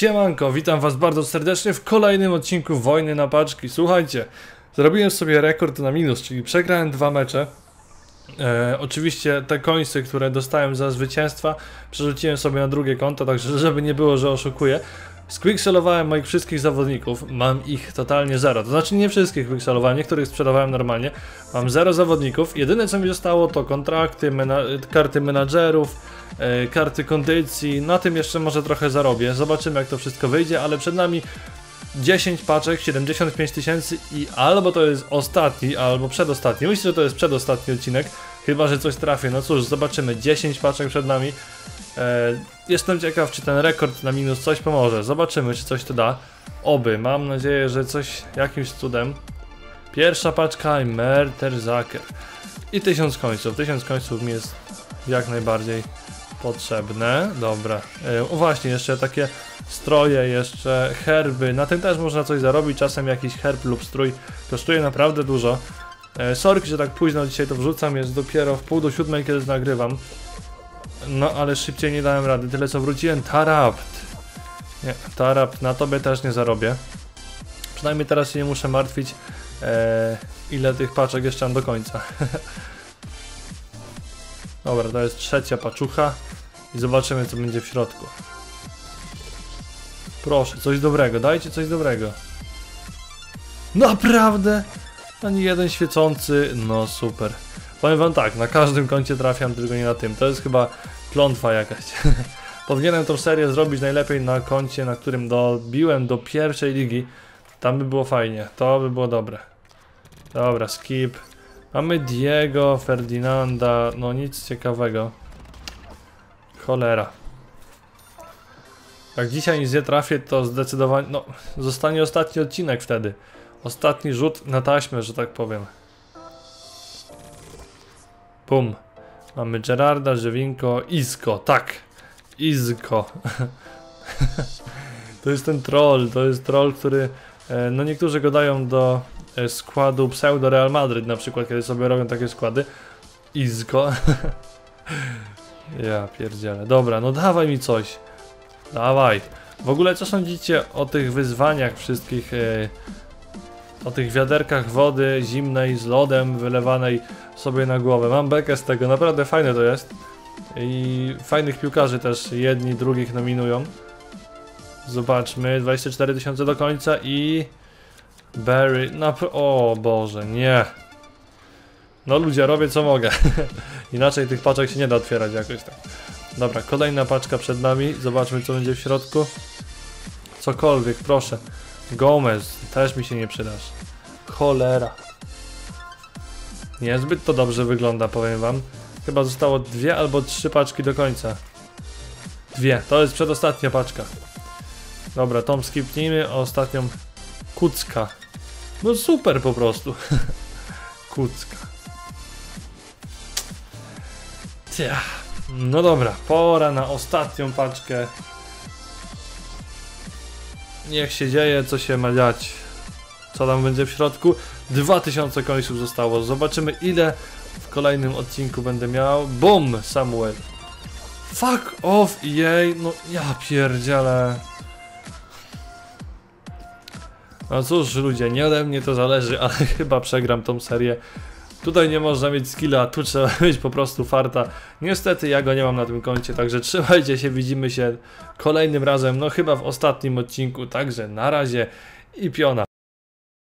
Siemanko, witam was bardzo serdecznie w kolejnym odcinku Wojny na Paczki. Słuchajcie, zrobiłem sobie rekord na minus, czyli przegrałem dwa mecze. E, oczywiście te końce, które dostałem za zwycięstwa, przerzuciłem sobie na drugie konto, także żeby nie było, że oszukuję. Squickselowałem moich wszystkich zawodników, mam ich totalnie zero. To znaczy nie wszystkich quickselowałem, niektórych sprzedawałem normalnie. Mam zero zawodników. Jedyne co mi zostało to kontrakty, mena karty menadżerów, e, karty kondycji. Na tym jeszcze może trochę zarobię. Zobaczymy jak to wszystko wyjdzie, ale przed nami 10 paczek, 75 tysięcy i albo to jest ostatni, albo przedostatni. Myślę, że to jest przedostatni odcinek, chyba że coś trafię. No cóż, zobaczymy. 10 paczek przed nami. E, jestem ciekaw, czy ten rekord na minus coś pomoże. Zobaczymy, czy coś to da. Oby. Mam nadzieję, że coś jakimś cudem. Pierwsza paczka Merterzaker. I 1000 końców. 1000 końców mi jest jak najbardziej potrzebne. Dobra. O właśnie, jeszcze takie stroje, jeszcze herby. Na tym też można coś zarobić. Czasem jakiś herb lub strój kosztuje naprawdę dużo. E, sorki, że tak późno dzisiaj to wrzucam. Jest dopiero w pół do siódmej, kiedy nagrywam. No, ale szybciej nie dałem rady. Tyle co wróciłem. Tarapt. Nie, Tarapt na tobie też nie zarobię. Przynajmniej teraz się nie muszę martwić, e, ile tych paczek jeszcze mam do końca. Dobra, to jest trzecia paczucha i zobaczymy co będzie w środku. Proszę, coś dobrego, dajcie coś dobrego. Naprawdę? Ani jeden świecący, no super. Powiem wam tak, na każdym koncie trafiam, tylko nie na tym. To jest chyba klątwa jakaś. Powinienem tą serię zrobić najlepiej na koncie, na którym dobiłem do pierwszej ligi. Tam by było fajnie, to by było dobre. Dobra, skip. Mamy Diego, Ferdinanda, no nic ciekawego. Cholera. Jak dzisiaj nic nie trafię, to zdecydowanie, no, zostanie ostatni odcinek wtedy. Ostatni rzut na taśmę, że tak powiem. Bum. Mamy Gerarda, Żywinko, Isko, tak. Izko. to jest ten troll, to jest troll, który, e, no niektórzy go dają do e, składu pseudo Real Madryt na przykład, kiedy sobie robią takie składy. Izko. ja pierdzielę. Dobra, no dawaj mi coś. Dawaj. W ogóle co sądzicie o tych wyzwaniach wszystkich, e, o tych wiaderkach wody zimnej z lodem wylewanej sobie na głowę. Mam bekę z tego, naprawdę fajne to jest. I fajnych piłkarzy też jedni, drugich nominują. Zobaczmy, 24 tysiące do końca i... Barry, no o Boże, nie. No ludzie, robię co mogę. Inaczej tych paczek się nie da otwierać jakoś tak. Dobra, kolejna paczka przed nami. Zobaczmy co będzie w środku. Cokolwiek, proszę. Gomez, też mi się nie przydasz. Cholera. Niezbyt to dobrze wygląda, powiem wam. Chyba zostało dwie albo trzy paczki do końca. Dwie, to jest przedostatnia paczka. Dobra, tą skipnijmy, ostatnią Kucka. No super po prostu. Kucka. Tia. No dobra, pora na ostatnią paczkę. Niech się dzieje, co się ma dziać. Co tam będzie w środku? 2000 końców zostało. Zobaczymy ile w kolejnym odcinku będę miał. Boom! Samuel. Fuck off, jej, no ja pierdzielę. No cóż ludzie, nie ode mnie to zależy, ale chyba przegram tą serię. Tutaj nie można mieć skilla, tu trzeba mieć po prostu farta. Niestety ja go nie mam na tym koncie, także trzymajcie się, widzimy się kolejnym razem, no chyba w ostatnim odcinku, także na razie i piona.